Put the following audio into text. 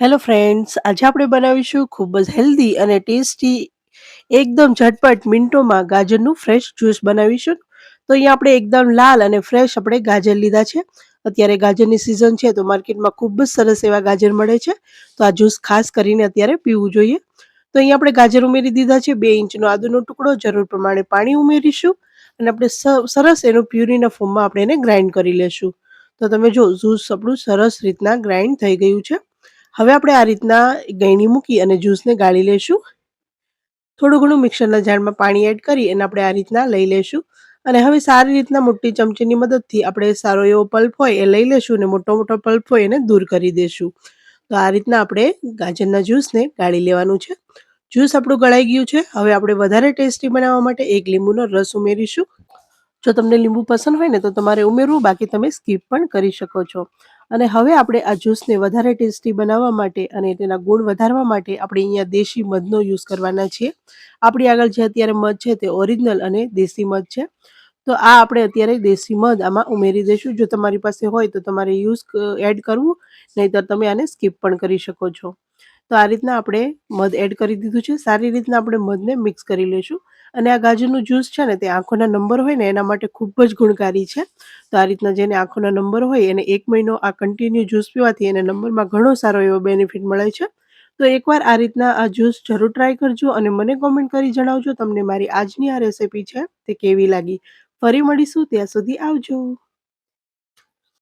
Hello friends આજે આપણે બનાવીશું ખૂબ જ હેલ્ધી અને ટેસ્ટી એકદમ ઝટપટ મિનિટોમાં ગાજરનું ફ્રેશ જ્યુસ બનાવીશું. તો અહીંયા આપણે એકદમ લાલ અને ફ્રેશ આપણે ગાજર લીધા છે. અત્યારે ગાજરની સિઝન છે, તો માર્કેટમાં ખૂબ જ સરસ એવા ગાજર મળે છે. તો આ જ્યુસ ખાસ કરીને અત્યારે પીવું જોઈએ. તો અહીંયા આપણે ગાજર ઉમેરી દીધા છે, બે ઇંચનો આદુનો ટુકડો, જરૂર પ્રમાણે પાણી ઉમેરીશું. અને આપણે સરસ એનું પ્યુરીના ફોર્મમાં આપણે એને ગ્રાઇન્ડ કરી લેશું. તો તમે જો જ્યુસ આપણું સરસ રીતના ગ્રાઇન્ડ થઈ ગયું છે. હવે આપણે આ રીતના ગળણી મૂકી અને જ્યુસને ગાળી લેશું. થોડું ઘણું મિક્સરના જારમાં પાણી એડ કરી અને આપણે આ રીતના લઈ લેશું. અને હવે સારી રીતના મોટી ચમચીની મદદથી આપણે સારો એવો પલ્પ હોય એ લઈ લેશું અને મોટો મોટો પલ્પ હોય એને દૂર કરી દેશું. તો આ રીતના આપણે ગાજરના જ્યુસને ગાળી લેવાનું છે. જ્યુસ આપણું ગળાઈ ગયું છે. હવે આપણે વધારે ટેસ્ટી બનાવવા માટે એક લીંબુનો રસ ઉમેરીશું. જો તમને લીંબુ પસંદ હોય ને, તો તમારે ઉમેરવું, બાકી તમે સ્કીપ પણ કરી શકો છો. અને હવે આપણે આ જ્યુસને વધારે ટેસ્ટી બનાવવા માટે અને તેના ગુણ વધારવા માટે આપણે અહીંયા દેશી મધનો યુઝ કરવાના છીએ. આપણી આગળ જે અત્યારે મધ છે, તે ઓરિજિનલ અને દેશી મધ છે. તો આ આપણે અત્યારે દેશી મધ આમાં ઉમેરી દઈશું. જો તમારી પાસે હોય, તો તમારે યુઝ એડ કરવું, નહીંતર તમે આને સ્કીપ પણ કરી શકો છો. તો આ રીતના આપણે મધ એડ કરી દીધું છે. સારી રીતના આપણે મધને મિક્સ કરી લઈશું. અને આ ગાજરનું જ્યુસ છે ને, તે આંખોના નંબર હોય ને, એના માટે ખૂબ જ ગુણકારી છે. તો આ રીતના જેને આંખોના નંબર હોય, એને એક મહિનો આ કન્ટિન્યુ જ્યુસ પીવાથી એને નંબરમાં ઘણો સારો એવો બેનિફિટ મળે છે. તો એકવાર આ રીતના આ જ્યુસ જરૂર ટ્રાય કરજો અને મને કોમેન્ટ કરી જણાવજો. તમને મારી આજની આ રેસિપી છે, તે કેવી લાગી? ફરી મળીશું, ત્યાં સુધી આવજો.